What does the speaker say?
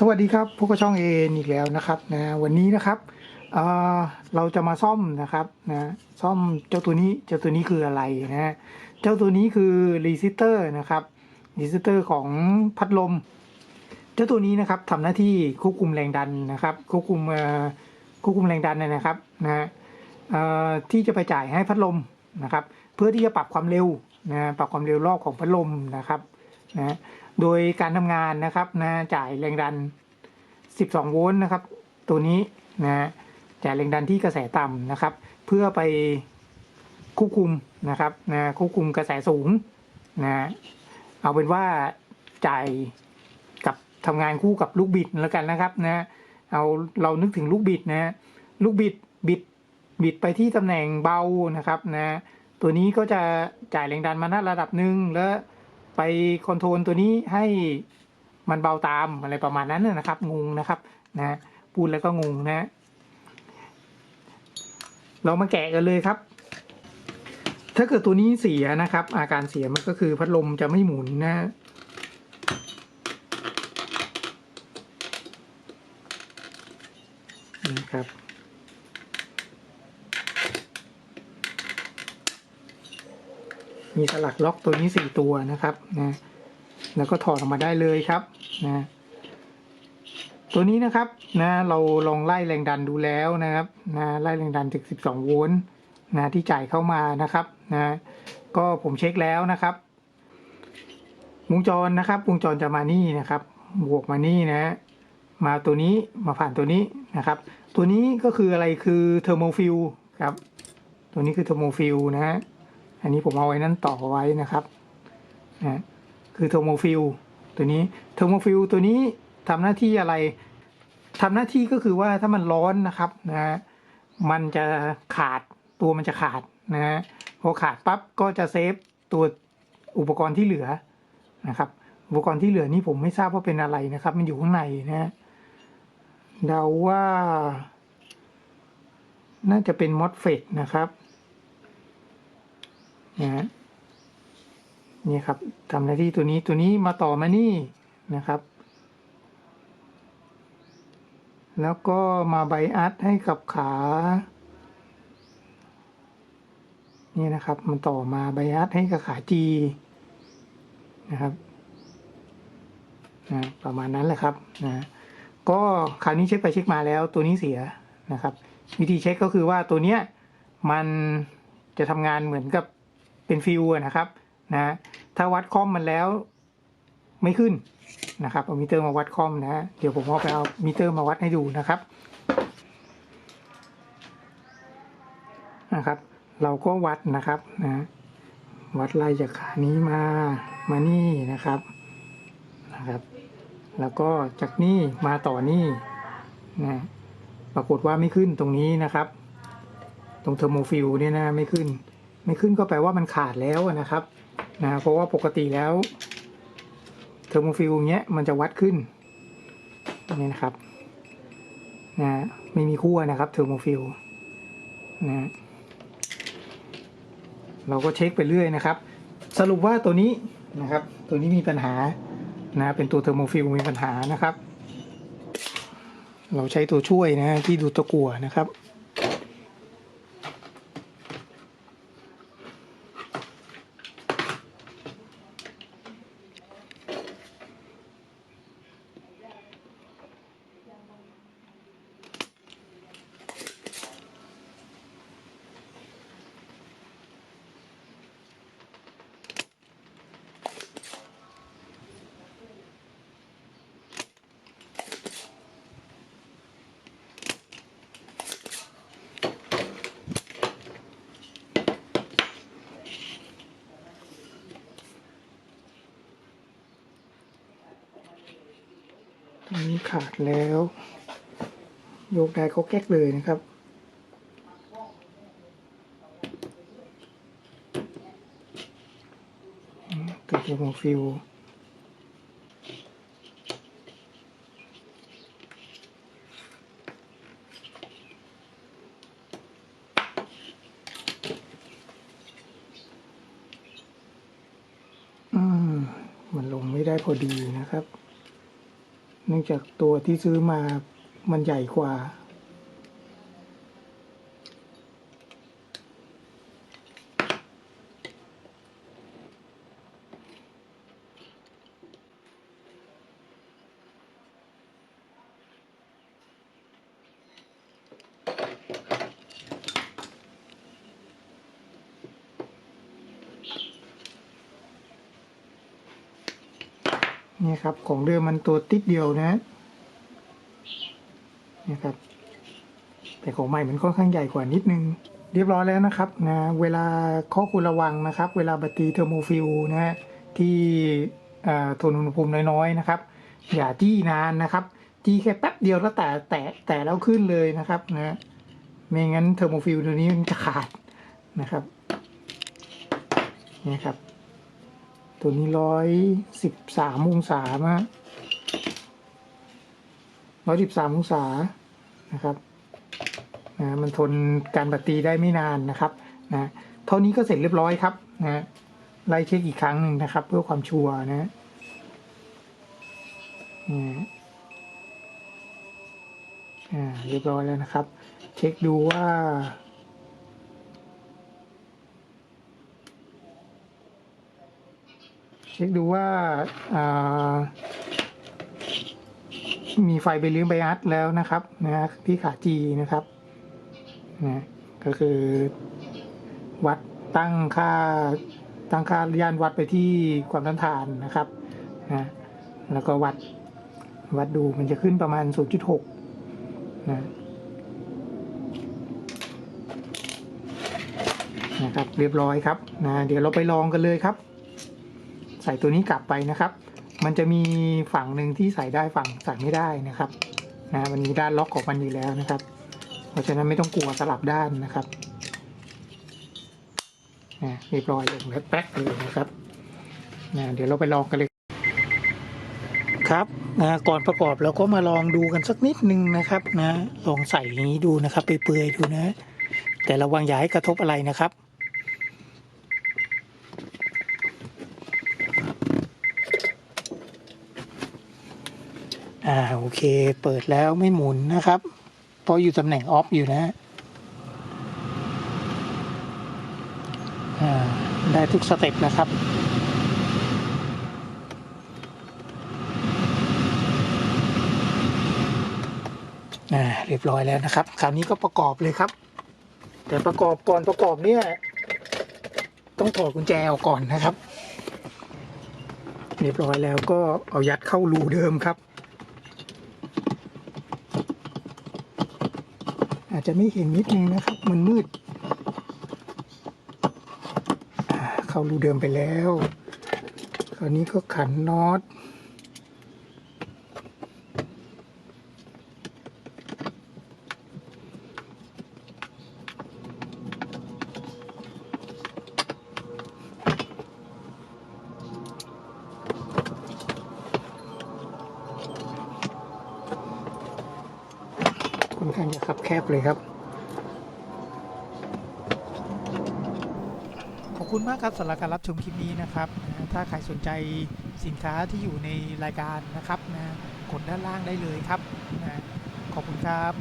สวัสดีครับพวกบช่องเอนอีกแล้วนะครับนะวันนี้นะครับเเราจะมาซ่อมนะครับนะซ่อมเจ้าตัวนี้เจ้าตัวนี้คืออะไรนะเจ้าตัวนี้คือรีซิสเตอร์นะครับรีซิสเตอร์ของพัดลม เจ้าตัวนี้นะครับทำหน้าที่ควบคุมแรงดันนะครับควบคุมควบคุมแรงดันนะครับนะที่จะไปจ่ายให้พัดลมนะครับ เพื่อที่จะปรับความเร็วนะปรับความเร็วรอบของพัดลมนะครับนะ โดยการทำงานนะครับนะจ่ายแรงดัน 12 โวลต์นะครับ ตัวนี้นะจ่ายแรงดันที่กระแสต่ำนะครับ เพื่อไปควบคุมนะครับนะควบคุมกระแสสูงนะเอาเป็นว่าจ่ายกับทำงานคู่กับลูกบิดแล้วกันนะครับนะเอาเรานึกถึงลูกบิดนะลูกบิดบิดบิดไปที่ตำแหน่งเบานะครับนะตัวนี้ก็จะจ่ายแรงดันมาณระดับหนึ่งแล้ว ไปคอนโทรลตัวนี้ให้มันเบาตามอะไรประมาณนั้นนะครับ งงนะครับนะพูดแล้วก็งงนะ เรามาแกะกันเลยครับ ถ้าเกิดตัวนี้เสียนะครับ อาการเสียมันก็คือพัดลมจะไม่หมุนนะนะครับ มีสลักล็อกตัวนี้สี่ตัวนะครับนะแล้วก็ถอดออกมาได้เลยครับนะตัวนี้นะครับนะเราลองไล่แรงดันดูแล้วนะครับนะไล่แรงดันจาก 12 โวลต์นะที่จ่ายเข้ามานะครับนะก็ผมเช็คแล้วนะครับ วงจรนะครับ วงจรจะมานี่นะครับ บวกมานี่นะมาตัวนี้มาผ่านตัวนี้นะครับ ตัวนี้ก็คืออะไรคือเทอร์โมฟิลครับ ตัวนี้คือเทอร์โมฟิลนะฮะ อันนี้ผมเอาไว้นั่นต่อไว้นะครับนะคือโทโมฟิลตัวนี้โทโมฟิลตัวนี้ทำหน้าที่อะไรทำหน้าที่ก็คือว่าถ้ามันร้อนนะครับนะมันจะขาดตัวมันจะขาดนะฮะพอขาดปั๊บก็จะเซฟตัวอุปกรณ์ที่เหลือนะครับ อุปกรณ์ที่เหลือนี่ผมไม่ทราบว่าเป็นอะไรนะครับ มันอยู่ข้างในนะฮะเดาว่า น่าจะเป็นมอสเฟตนะครับ นะฮะนี่ครับทำหน้าที่ตัวนี้ตัวนี้มาต่อมานี่นะครับ แล้วก็มาไบอัดให้กับขา นี่นะครับ มันต่อมาไบอัดให้กับขาจีนะครับนะประมาณนั้นแหละครับนะก็คราวนี้เช็คไปเช็คมาแล้วตัวนี้เสียนะครับ วิธีเช็คก็คือว่าตัวเนี้ยมันจะทำงานเหมือนกับ เป็นฟิวนะครับนะถ้าวัดคอมมันแล้วไม่ขึ้นนะครับเอามิเตอร์มาวัดคอมนะเดี๋ยวผมเอาไปเอามิเตอร์มาวัดให้ดูนะครับนะครับ เราก็วัดนะครับนะวัดไล่จากขานี้มามานี่นะครับนะครับ แล้วก็จากนี่มาต่อนี่นะปรากฏว่าไม่ขึ้นตรงนี้นะครับ ตรงเทอร์โมฟิลเนี่ยนะไม่ขึ้น ไม่ขึ้นก็แปลว่ามันขาดแล้วนะครับนะเพราะว่าปกติแล้วเทอร์โมฟิลเงี้ยมันจะวัดขึ้นนี่นะครับนะไม่มีขั้วนะครับเทอร์โมฟิลนะเราก็เช็คไปเรื่อยนะครับ สรุปว่าตัวนี้นะครับ ตัวนี้มีปัญหานะเป็นตัวเทอร์โมฟิลมีปัญหานะครับ เราใช้ตัวช่วยนะที่ดูตะกั่วนะครับ ตรงนี้ขาดแล้ว โยกได้เขาแก๊กเลยนะครับตัวโมฟิลอืมมันลงไม่ได้พอดีนะครับ เนื่องจากตัวที่ซื้อมามันใหญ่กว่า เนี่ครับของเดิมมันตัวติดเดียวนะนี่ครับ แต่ของใหม่มันค่อนข้างใหญ่กว่านิดนึง เรียบร้อยแล้วนะครับนะเวลาข้อควรระวังนะครับ เวลาบัตรตีเทอร์โมฟิลนะฮะที่อ่อทนอุณหภูมิน้อยๆนะครับ อย่าจี้นานนะครับจี้แค่แป๊บเดียวแล้วแต่แต่แต่แล้วขึ้นเลยนะครับนะไม่งั้นเทอร์โมฟิลตัวนี้มันจะขาดนะครับนี่ครับ ตัวนี้ร้อยสิบสามองศามาร้อยสิบสามองศานะครับนะมันทนการบัตรตีได้ไม่นานนะครับนะเท่านี้ก็เสร็จเรียบร้อยครับนะไล่เช็คอีกครั้งหนึ่งนะครับ เพื่อความชัวร์นะอ่าเรียบร้อยแล้วนะครับ เช็คดูว่า เช็คดูว่าามีไฟไปเลี้ยงไบอัสแล้วนะครับนะที่ขาจีนะครับนะก็คือวัดตั้งค่าตั้งค่าย่านวัดไปที่ความต้านทานนะครับนะแล้วก็วัดวัดดูมันจะขึ้นประมาณ 0.6นะนะครับเรียบร้อยครับนะเดี๋ยวเราไปลองกันเลยครับ ใส่ตัวนี้กลับไปนะครับ มันจะมีฝั่งหนึ่งที่ใส่ได้ฝั่งใส่ไม่ได้นะครับนะมันมีด้านล็อกของมันอยู่แล้วนะครับ เพราะฉะนั้นไม่ต้องกลัวสลับด้านนะครับนะเรียบร้อยเลยแป๊กเลยนะครับนะเดี๋ยวเราไปลองกันเลยครับนะก่อนประกอบเราก็มาลองดูกันสักนิดนึงนะครับนะลองใส่อย่างนี้ดูนะครับเปื่อยๆดูนะ แต่ระวังอย่าให้กระทบอะไรนะครับ อ่าโอเค เปิดแล้วไม่หมุนนะครับ เพราะอยู่ตำแหน่งออฟอยู่นะอ่าได้ทุกสเต็ปนะครับอ่าเรียบร้อยแล้วนะครับ คราวนี้ก็ประกอบเลยครับ แต่ประกอบก่อนประกอบเนี่ย ต้องถอดกุญแจออกก่อนนะครับ เรียบร้อยแล้วก็เอายัดเข้ารูเดิมครับ อาจจะไม่เห็นนิดนึงนะครับ มันมืด เข้ารูเดิมไปแล้ว คราวนี้ก็ขันน็อต นข้างจะคับแคบเลยครับ ขอบคุณมากครับสำหรับการรับชมคลิปนี้นะครับ ถ้าใครสนใจสินค้าที่อยู่ในรายการนะครับนะกดด้านล่างได้เลยครับนะขอบคุณครับ